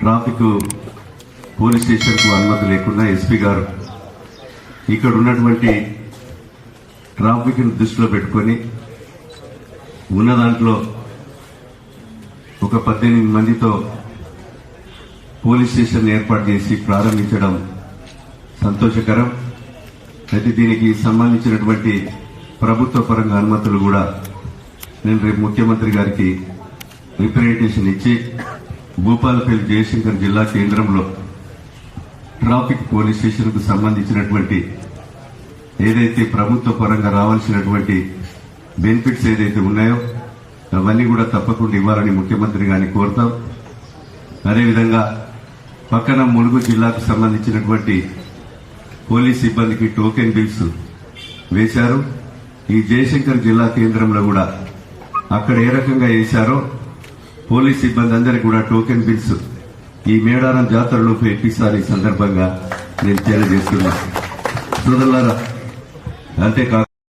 Traffic police స్టేషన్కు అనుమతి లేకుండా ఎస్పీ గారు ఇక్కడ ఉన్నటువంటి ట్రాఫిక్ను దృష్టిలో పెట్టుకొని ఉన్న దాంట్లో ఒక పద్దెనిమిది మందితో పోలీస్ స్టేషన్ ఏర్పాటు చేసి ప్రారంభించడం సంతోషకరం. అయితే దీనికి సంబంధించినటువంటి ప్రభుత్వ పరంగా అనుమతులు కూడా నేను రేపు ముఖ్యమంత్రి గారికి రిప్రజెంటేషన్ ఇచ్చి భూపాలపల్లి జయశంకర్ జిల్లా కేంద్రంలో ట్రాఫిక్ పోలీస్ స్టేషన్కు సంబంధించినటువంటి ఏదైతే ప్రభుత్వ పరంగా రావాల్సినటువంటి బెనిఫిట్స్ ఏదైతే ఉన్నాయో అవన్నీ కూడా తప్పకుండా ఇవ్వాలని ముఖ్యమంత్రి గారిని కోరుతాం. అదేవిధంగా పక్కన ములుగు జిల్లాకు సంబంధించినటువంటి పోలీస్ సిబ్బందికి టోకెన్ బిల్స్ వేశారు. ఈ జయశంకర్ జిల్లా కేంద్రంలో కూడా అక్కడ ఏ రకంగా వేశారో పోలీస్ సిబ్బంది అందరికీ కూడా టోకెన్ బిల్స్ ఈ మేడారం జాతరలో ఇప్పిస్తారు ఈ సందర్భంగా నేను తెలియజేస్తున్నా. సోదరులారా అంతేకాదు